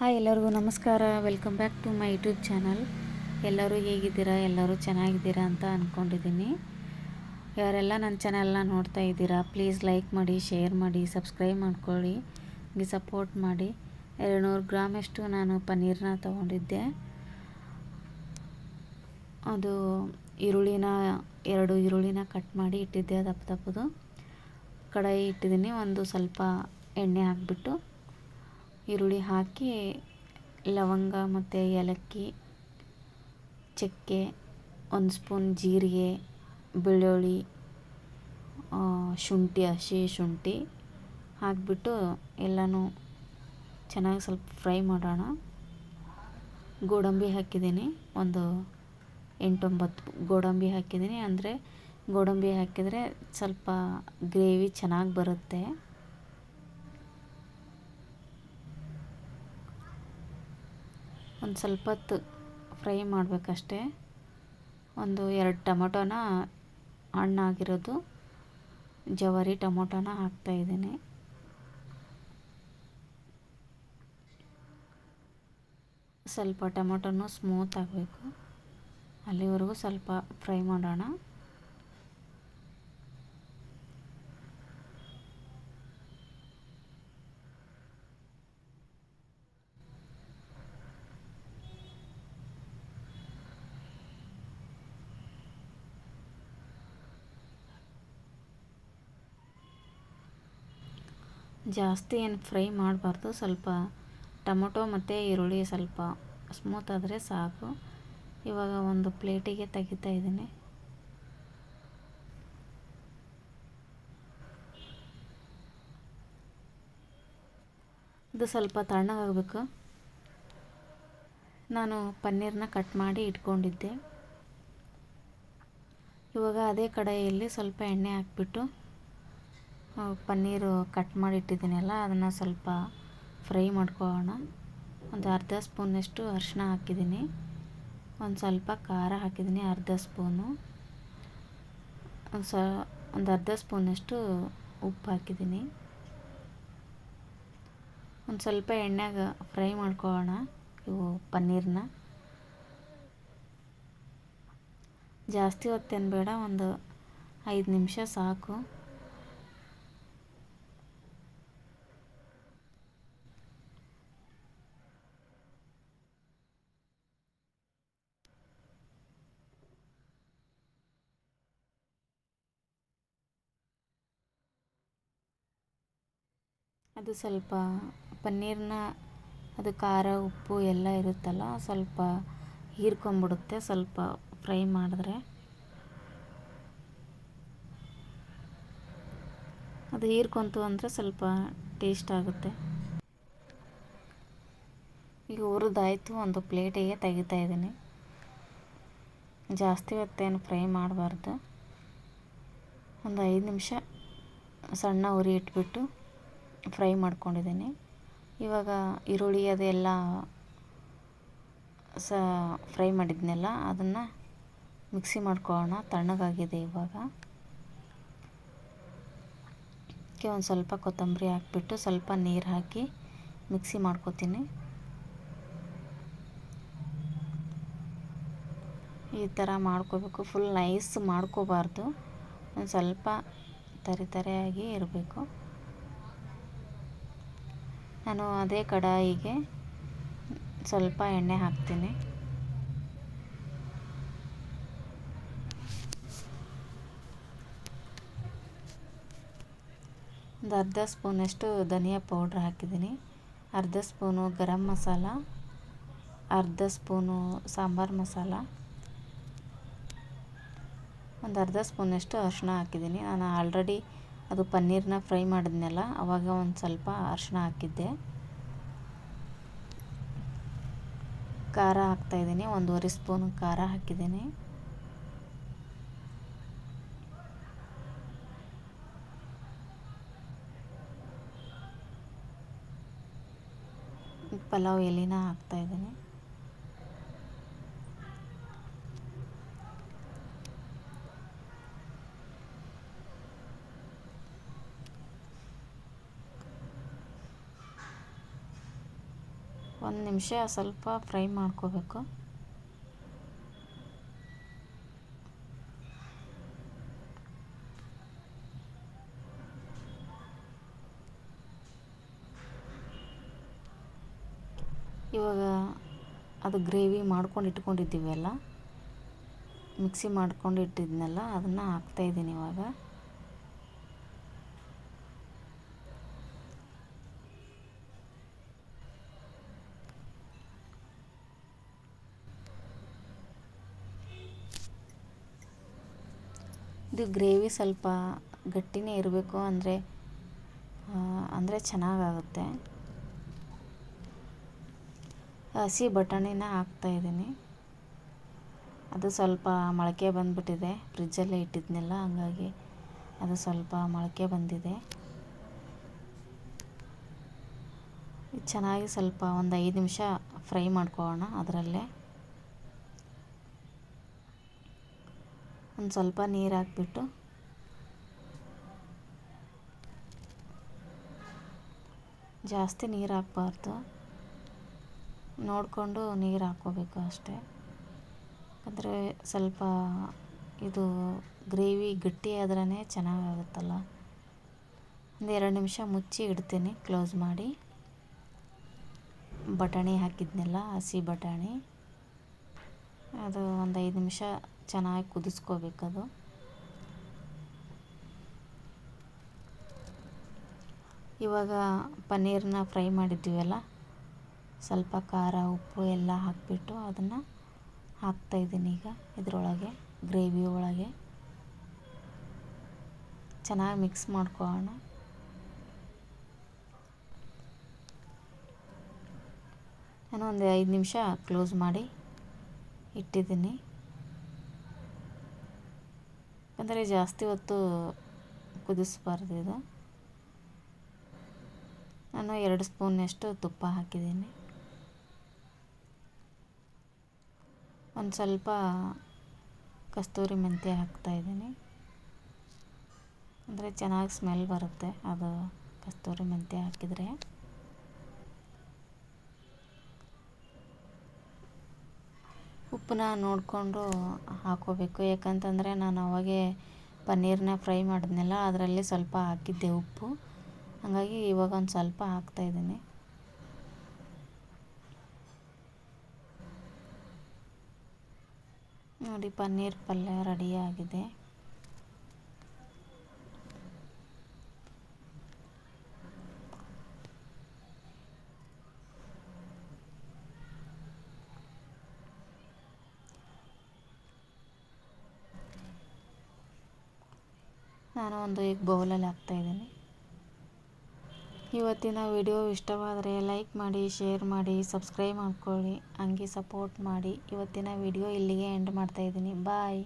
Hi ಎಲ್ಲರಿಗೂ ನಮಸ್ಕಾರ. Welcome back to my YouTube channel ಎಲ್ಲರೂ ಹೇಗಿದ್ದೀರಾ? ಎಲ್ಲರೂ ಚೆನ್ನಾಗಿದ್ದೀರಾ ಅಂತ ಅಂದ್ಕೊಂಡಿದ್ದೀನಿ ಯಾರೆಲ್ಲ ನನ್ನ ಚಾನಲ್ನ ನೋಡ್ತಾ ಇದ್ದೀರಾ ಪ್ಲೀಸ್ ಲೈಕ್ ಮಾಡಿ ಶೇರ್ ಮಾಡಿ ಸಬ್ಸ್ಕ್ರೈಬ್ ಮಾಡ್ಕೊಳ್ಳಿ. ಹೀಗೆ ಸಪೋರ್ಟ್ ಮಾಡಿ. ಎರಡು ನೂರು ಗ್ರಾಮಷ್ಟು ನಾನು ಪನ್ನೀರನ್ನ ತೊಗೊಂಡಿದ್ದೆ. ಅದು ಈರುಳ್ಳಿನ, ಎರಡು ಈರುಳ್ಳಿನ ಕಟ್ ಮಾಡಿ ಇಟ್ಟಿದ್ದೆ, ದಪ್ಪ ದಪ್ಪದು. ಕಡಾಯಿ ಇಟ್ಟಿದ್ದೀನಿ, ಒಂದು ಸ್ವಲ್ಪ ಎಣ್ಣೆ ಹಾಕಿಬಿಟ್ಟು. ಈರುಳ್ಳಿ ಹಾಕಿ, ಲವಂಗ ಮತ್ತು ಏಲಕ್ಕಿ, ಚಕ್ಕೆ, ಒಂದು ಸ್ಪೂನ್ ಜೀರಿಗೆ, ಬೆಳ್ಳುಳ್ಳಿ ಶುಂಠಿ, ಹಸಿ ಶುಂಠಿ ಹಾಕಿಬಿಟ್ಟು ಎಲ್ಲನೂ ಚೆನ್ನಾಗಿ ಸ್ವಲ್ಪ ಫ್ರೈ ಮಾಡೋಣ. ಗೋಡಂಬಿ ಹಾಕಿದ್ದೀನಿ, ಒಂದು ಎಂಟೊಂಬತ್ತು ಗೋಡಂಬಿ ಹಾಕಿದ್ದೀನಿ. ಅಂದರೆ ಗೋಡಂಬಿ ಹಾಕಿದರೆ ಸ್ವಲ್ಪ ಗ್ರೇವಿ ಚೆನ್ನಾಗಿ ಬರುತ್ತೆ. ಒಂದು ಸ್ವಲ್ಪ ಹೊತ್ತು ಫ್ರೈ ಮಾಡಬೇಕಷ್ಟೇ. ಒಂದು ಎರಡು ಟೊಮೊಟೊನ ಹಣ್ಣಾಗಿರೋದು. ಜವಾರಿ ಟೊಮೊಟೊನ ಹಾಕ್ತಾಯಿದ್ದೀನಿ ಸ್ವಲ್ಪ ಟೊಮೊಟೊನು ಸ್ಮೂತ್ ಆಗಬೇಕು. ಅಲ್ಲಿವರೆಗೂ ಸ್ವಲ್ಪ ಫ್ರೈ ಮಾಡೋಣ. ಜಾಸ್ತಿ ಏನು ಫ್ರೈ ಮಾಡಬಾರ್ದು. ಸ್ವಲ್ಪ ಟೊಮೊಟೊ ಮತ್ತು ಈರುಳ್ಳಿ ಸ್ವಲ್ಪ ಸ್ಮೂತ್ ಆದರೆ ಸಾಕು. ಇವಾಗ ಒಂದು ಪ್ಲೇಟಿಗೆ ತೆಗಿತಾ ಇದ್ದೀನಿ. ಇದು ಸ್ವಲ್ಪ ತಣ್ಣಗಾಗಬೇಕು. ನಾನು ಪನ್ನೀರನ್ನ ಕಟ್ ಮಾಡಿ ಇಟ್ಕೊಂಡಿದ್ದೆ. ಇವಾಗ ಅದೇ ಕಡಾಯಲ್ಲಿ ಸ್ವಲ್ಪ ಎಣ್ಣೆ ಹಾಕ್ಬಿಟ್ಟು ಪನ್ನೀರು ಕಟ್ ಮಾಡಿ ಇಟ್ಟಿದ್ದೀನಲ್ಲ, ಅದನ್ನು ಸ್ವಲ್ಪ ಫ್ರೈ ಮಾಡ್ಕೊಳ್ಳೋಣ. ಒಂದು ಅರ್ಧ ಸ್ಪೂನಷ್ಟು ಅರಿಶಿನ ಹಾಕಿದ್ದೀನಿ. ಒಂದು ಸ್ವಲ್ಪ ಖಾರ ಹಾಕಿದ್ದೀನಿ, ಅರ್ಧ ಸ್ಪೂನು. ಒಂದು ಸ, ಒಂದು ಅರ್ಧ ಸ್ಪೂನಷ್ಟು ಉಪ್ಪು ಹಾಕಿದ್ದೀನಿ. ಒಂದು ಸ್ವಲ್ಪ ಎಣ್ಣೆಗೆ ಫ್ರೈ ಮಾಡ್ಕೊಳ್ಳೋಣ, ಇವು ಪನ್ನೀರನ್ನ ಜಾಸ್ತಿ ಹೊತ್ತೇನು ಬೇಡ ಒಂದು ಐದು ನಿಮಿಷ ಸಾಕು. ಅದು ಸ್ವಲ್ಪ ಪನ್ನೀರನ್ನ ಅದು ಖಾರ, ಉಪ್ಪು ಎಲ್ಲ ಇರುತ್ತಲ್ಲ, ಸ್ವಲ್ಪ ಹೀರ್ಕೊಂಬಿಡುತ್ತೆ, ಸ್ವಲ್ಪ ಫ್ರೈ ಮಾಡಿದ್ರೆ. ಅದು ಹೀರ್ಕೊಂತು ಅಂದರೆ ಸ್ವಲ್ಪ ಟೇಸ್ಟ್ ಆಗುತ್ತೆ. ಈಗ ಹುರಿದಾಯಿತು, ಒಂದು ಪ್ಲೇಟಿಗೆ ತೆಗಿತಾ ಇದ್ದೀನಿ. ಜಾಸ್ತಿ ಹೊತ್ತೇನು ಫ್ರೈ ಮಾಡಬಾರ್ದು. ಒಂದು ಐದು ನಿಮಿಷ ಸಣ್ಣ ಉರಿ ಇಟ್ಬಿಟ್ಟು ಫ್ರೈ ಮಾಡ್ಕೊಂಡಿದ್ದೀನಿ. ಇವಾಗ ಈರುಳ್ಳಿ ಅದೆಲ್ಲ ಸ ಫ್ರೈ ಮಾಡಿದ್ನೆಲ್ಲ, ಅದನ್ನು ಮಿಕ್ಸಿ ಮಾಡ್ಕೊಳ್ಳೋಣ. ತಣ್ಣಗಾಗಿದೆ ಇವಾಗ. ಅದಕ್ಕೆ ಒಂದು ಸ್ವಲ್ಪ ಕೊತ್ತಂಬರಿ ಹಾಕ್ಬಿಟ್ಟು ಸ್ವಲ್ಪ ನೀರು ಹಾಕಿ ಮಿಕ್ಸಿ ಮಾಡ್ಕೊತೀನಿ. ಈ ಥರ ಮಾಡ್ಕೋಬೇಕು. ಫುಲ್ ನೈಸ್ ಮಾಡ್ಕೋಬಾರ್ದು. ಒಂದು ಸ್ವಲ್ಪ ತರಿ ತರಿಯಾಗಿ ಇರಬೇಕು. ನಾನು ಅದೇ ಕಡಾಯಿಗೆ ಸ್ವಲ್ಪ ಎಣ್ಣೆ ಹಾಕ್ತೀನಿ. ಒಂದು ಅರ್ಧ ಸ್ಪೂನಷ್ಟು ಧನಿಯಾ ಪೌಡ್ರ್ ಹಾಕಿದ್ದೀನಿ. ಅರ್ಧ ಸ್ಪೂನು ಗರಂ ಮಸಾಲ, ಅರ್ಧ ಸ್ಪೂನು ಸಾಂಬಾರು ಮಸಾಲ, ಒಂದು ಅರ್ಧ ಸ್ಪೂನಷ್ಟು ಅರಿಶಿನ ಹಾಕಿದ್ದೀನಿ. ನಾನು ಆಲ್ರೆಡಿ ಅದು ಪನ್ನೀರನ್ನ ಫ್ರೈ ಮಾಡಿದ್ನಲ್ಲ, ಅವಾಗ ಒಂದು ಸ್ವಲ್ಪ ಅರಿಶಿಣ ಹಾಕಿದ್ದೆ. ಖಾರ ಹಾಕ್ತಾಯಿದ್ದೀನಿ ಒಂದೂವರೆ ಸ್ಪೂನ್ ಖಾರ ಹಾಕಿದ್ದೀನಿ. ಪಲಾವ್ ಎಲೆನ ಹಾಕ್ತಾಯಿದ್ದೀನಿ ಒಂದು ನಿಮಿಷ ಸ್ವಲ್ಪ ಫ್ರೈ ಮಾಡ್ಕೋಬೇಕು. ಇವಾಗ ಅದು ಗ್ರೇವಿ ಮಾಡ್ಕೊಂಡು ಇಟ್ಕೊಂಡಿದ್ದೀವಲ್ಲ, ಮಿಕ್ಸಿ ಮಾಡ್ಕೊಂಡು ಇಟ್ಟಿದ್ನಲ್ಲ, ಅದನ್ನು ಹಾಕ್ತಾಯಿದ್ದೀನಿ ಇವಾಗ. ಇದು ಗ್ರೇವಿ ಸ್ವಲ್ಪ ಗಟ್ಟಿನೇ ಇರಬೇಕು ಅಂದರೆ ಅಂದರೆ ಚೆನ್ನಾಗಾಗುತ್ತೆ. ಹಸಿ ಬಟಾಣಿನ ಹಾಕ್ತಾಯಿದ್ದೀನಿ ಅದು ಸ್ವಲ್ಪ ಮೊಳಕೆ ಬಂದುಬಿಟ್ಟಿದೆ. ಫ್ರಿಜ್ಜಲ್ಲೇ ಇಟ್ಟಿದ್ನೆಲ್ಲ, ಹಂಗಾಗಿ ಅದು ಸ್ವಲ್ಪ ಮೊಳಕೆ ಬಂದಿದೆ. ಚೆನ್ನಾಗಿ ಸ್ವಲ್ಪ ಒಂದು ಐದು ನಿಮಿಷ ಫ್ರೈ ಮಾಡ್ಕೊಳ್ಳೋಣ ಅದರಲ್ಲೇ. ಒಂದು ಸ್ವಲ್ಪ ನೀರು ಹಾಕ್ಬಿಟ್ಟು. ಜಾಸ್ತಿ ನೀರು ಹಾಕ್ಬಾರ್ದು. ನೋಡಿಕೊಂಡು ನೀರು ಹಾಕ್ಕೋಬೇಕು ಅಷ್ಟೇ. ಅಂದರೆ ಸ್ವಲ್ಪ ಇದು ಗ್ರೇವಿ ಗಟ್ಟಿ ಆದ್ರೇ ಚೆನ್ನಾಗಾಗುತ್ತಲ್ಲ. ಒಂದು ಎರಡು ನಿಮಿಷ ಮುಚ್ಚಿ ಇಡ್ತೀನಿ. ಕ್ಲೋಸ್ ಮಾಡಿ. ಬಟಾಣಿ ಹಾಕಿದ್ನೆಲ್ಲ ಹಸಿ ಬಟಾಣಿ. ಅದು ಒಂದು ಐದು ನಿಮಿಷ ಚೆನ್ನಾಗಿ ಕುದಿಸ್ಕೋಬೇಕದು. ಇವಾಗ ಪನ್ನೀರನ್ನ ಫ್ರೈ ಮಾಡಿದ್ದೀವಲ್ಲ, ಸ್ವಲ್ಪ ಖಾರ, ಉಪ್ಪು ಎಲ್ಲ ಹಾಕಿಬಿಟ್ಟು ಅದನ್ನು ಹಾಕ್ತಾಯಿದ್ದೀನಿ ಈಗ ಇದರೊಳಗೆ, ಗ್ರೇವಿ ಒಳಗೆ. ಚೆನ್ನಾಗಿ ಮಿಕ್ಸ್ ಮಾಡ್ಕೋಣ ನಾನು ಒಂದು ಐದು ನಿಮಿಷ ಕ್ಲೋಸ್ ಮಾಡಿ ಇಟ್ಟಿದ್ದೀನಿ. ಅಂದರೆ ಜಾಸ್ತಿ ಹೊತ್ತು ಕುದಿಸ್ಬಾರ್ದು ಇದು. ನಾನು ಎರಡು ಸ್ಪೂನ್ನಷ್ಟು ತುಪ್ಪ ಹಾಕಿದ್ದೀನಿ. ಒಂದು ಸ್ವಲ್ಪ ಕಸ್ತೂರಿ ಮೆಂತ್ಯ ಹಾಕ್ತಾಯಿದ್ದೀನಿ ಅಂದರೆ ಚೆನ್ನಾಗಿ ಸ್ಮೆಲ್ ಬರುತ್ತೆ ಅದು ಕಸ್ತೂರಿ ಮೆಂತ್ಯ ಹಾಕಿದರೆ. ಉಪ್ಪನ್ನ ನೋಡಿಕೊಂಡು ಹಾಕ್ಕೋಬೇಕು ಯಾಕಂತಂದರೆ ನಾನು ಅವಾಗೆ ಪನ್ನೀರನ್ನ ಫ್ರೈ ಮಾಡಿದ್ನಲ್ಲ, ಅದರಲ್ಲಿ ಸ್ವಲ್ಪ ಹಾಕಿದ್ದೆ ಉಪ್ಪು. ಹಾಗಾಗಿ ಇವಾಗ ಒಂದು ಸ್ವಲ್ಪ ಹಾಕ್ತಾಯಿದ್ದೀನಿ ನೋಡಿ, ಪನ್ನೀರ್ ಪಲ್ಯ ರೆಡಿಯಾಗಿದೆ ನಾನು ಒಂದು ಈಗ ಬೌಲಲ್ಲಿ ಹಾಕ್ತಾಯಿದ್ದೀನಿ ಇವತ್ತಿನ ವಿಡಿಯೋ ಇಷ್ಟವಾದರೆ ಲೈಕ್ ಮಾಡಿ, ಶೇರ್ ಮಾಡಿ, ಸಬ್ಸ್ಕ್ರೈಬ್ ಮಾಡ್ಕೊಳ್ಳಿ. ಹಂಗೆ ಸಪೋರ್ಟ್ ಮಾಡಿ. ಇವತ್ತಿನ ವಿಡಿಯೋ ಇಲ್ಲಿಗೆ ಎಂಡ್ ಮಾಡ್ತಾಯಿದ್ದೀನಿ ಬಾಯ್.